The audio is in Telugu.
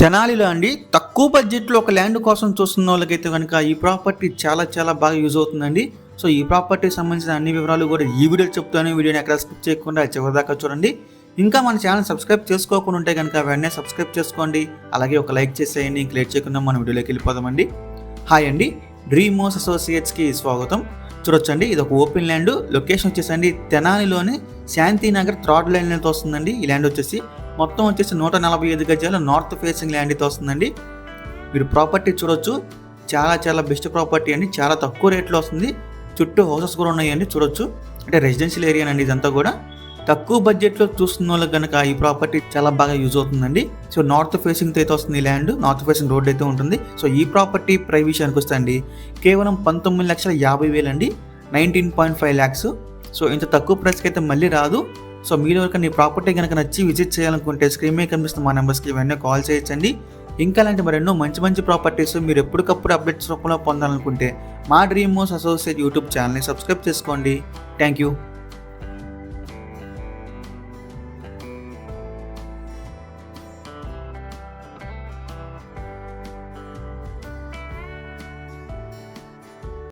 తెనాలిలో అండి తక్కువ బడ్జెట్లో ఒక ల్యాండ్ కోసం చూస్తున్న వాళ్ళకైతే కనుక ఈ ప్రాపర్టీ చాలా చాలా బాగా యూజ్ అవుతుందండి. సో ఈ ప్రాపర్టీకి సంబంధించిన అన్ని వివరాలు కూడా ఈ వీడియో చెప్తాను. వీడియోని ఎక్కడ స్కిప్ చేయకుండా చివరిదాకా చూడండి. ఇంకా మన ఛానల్ సబ్స్క్రైబ్ చేసుకోకుండా ఉంటే కనుక వెంటనే సబ్స్క్రైబ్ చేసుకోండి. అలాగే ఒక లైక్ చేసేయండి. ఇంక లేట్ చేయకుండా మన వీడియోలోకి వెళ్ళిపోదామండి. హాయ్ అండి డ్రీమోస్ అసోసియేట్స్కి స్వాగతం. చూడొచ్చండి ఇది ఒక ఓపెన్ ల్యాండ్ లొకేషన్ వచ్చేసండి తెనాలిలోని శాంతినగర్ థ్రాడ్ ల్యాండ్ వస్తుందండి. ఈ ల్యాండ్ వచ్చేసి మొత్తం వచ్చేసి నూట నలభై ఐదు గజాల నార్త్ ఫేసింగ్ ల్యాండ్ అయితే వస్తుందండి. మీరు ప్రాపర్టీ చూడొచ్చు. చాలా చాలా బెస్ట్ ప్రాపర్టీ అండి. చాలా తక్కువ రేట్లో వస్తుంది. చుట్టూ హౌసెస్ కూడా ఉన్నాయండి. చూడొచ్చు. అంటే రెసిడెన్షియల్ ఏరియా అండి ఇదంతా కూడా. తక్కువ బడ్జెట్లో చూస్తున్న వాళ్ళకి కనుక ఈ ప్రాపర్టీ చాలా బాగా యూజ్ అవుతుందండి. సో నార్త్ ఫేసింగ్ అయితే వస్తుంది ఈ ల్యాండ్. నార్త్ ఫేసింగ్ రోడ్ అయితే ఉంటుంది. సో ఈ ప్రాపర్టీ ప్రైస్ విషయానికి వస్తే అండి కేవలం పంతొమ్మిది లక్షల యాభై వేలు అండి nineteen point five lakhs. So ఇంత తక్కువ ప్రైస్కి అయితే మళ్ళీ రాదు. సో మీరు ఎవరికైనా ఈ ప్రాపర్టీ కనుక నచ్చి విజిట్ చేయాలనుకుంటే స్క్రీన్ మీద కనిపిస్తున్న మా నెంబర్స్కి ఇవన్నీ కాల్ చేయొచ్చండి. ఇంకా అలాంటి మరెన్నో మంచి మంచి ప్రాపర్టీస్ మీరు ఎప్పటికప్పుడు అప్డేట్స్ రూపంలో పొందాలనుకుంటే మా డ్రీమ్ మోస్ అసోసియేట్ యూట్యూబ్ ఛానల్ని సబ్స్క్రైబ్ చేసుకోండి. Thank you